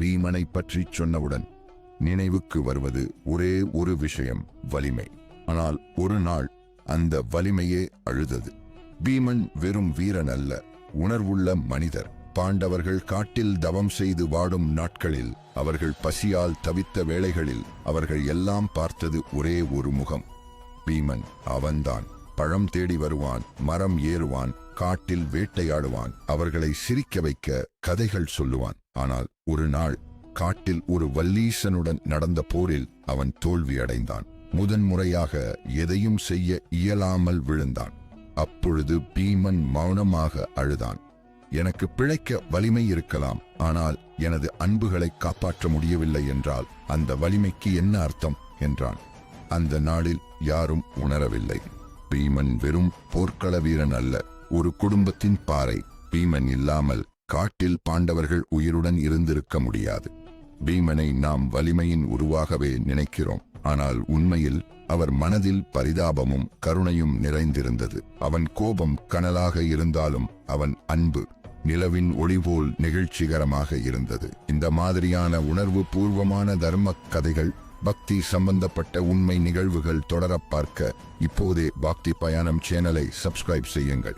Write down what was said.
பீமனை பற்றி சொன்னவுடன் நினைவுக்கு வருவது ஒரே ஒரு விஷயம் வலிமை. ஆனால் ஒரு நாள் அந்த வலிமையே அழுதது. பீமன் வெறும் வீரன் அல்ல உணர்வுள்ள மனிதர். பாண்டவர்கள் காட்டில் தவம் செய்து வாடும் நாட்களில் அவர்கள் பசியால் தவித்த வேளைகளில் அவர்கள் எல்லாம் பார்த்தது ஒரே ஒரு முகம். பீமன் அவன்தான். பழம் தேடி வருவான் மரம் ஏறுவான் காட்டில் வேட்டையாடுவான் அவர்களை சிரிக்க வைக்க கதைகள் சொல்லுவான். ஆனால் ஒரு நாள் காட்டில் ஒரு வல்லீசனுடன் நடந்த போரில் அவன் தோல்வி அடைந்தான். முதன்முறையாக எதையும் செய்ய இயலாமல் விழுந்தான். அப்பொழுது பீமன் மௌனமாக அழுதான். எனக்கு பிழைக்க வலிமை இருக்கலாம் ஆனால் எனது அன்புகளை காப்பாற்ற முடியவில்லை என்றால் அந்த வலிமைக்கு என்ன அர்த்தம்? என்றான். அந்த நாளில் யாரும் உணரவில்லை. பீமன் வெறும் போர்க்கள வீரன் அல்ல. ஒரு குடும்பத்தின் பாறை பீமன் இல்லாமல் காட்டில் பாண்டவர்கள் உயிருடன் இருந்திருக்க முடியாது. பீமனை நாம் வலிமையின் உருவாகவே நினைக்கிறோம். ஆனால் உண்மையில் அவர் மனதில் பரிதாபமும் கருணையும் நிறைந்திருந்தது. அவன் கோபம் கனலாக இருந்தாலும் அவன் அன்பு நிலவின் ஒளிபோல் நெகிழ்ச்சிகரமாக இருந்தது. இந்த மாதிரியான உணர்வு பூர்வமான தர்ம கதைகள் பக்தி சம்பந்தப்பட்ட உண்மை நிகழ்வுகள் தொடரப் பார்க்க இப்போதே பக்தி பயணம் சேனலை சப்ஸ்கிரைப் செய்யுங்கள்.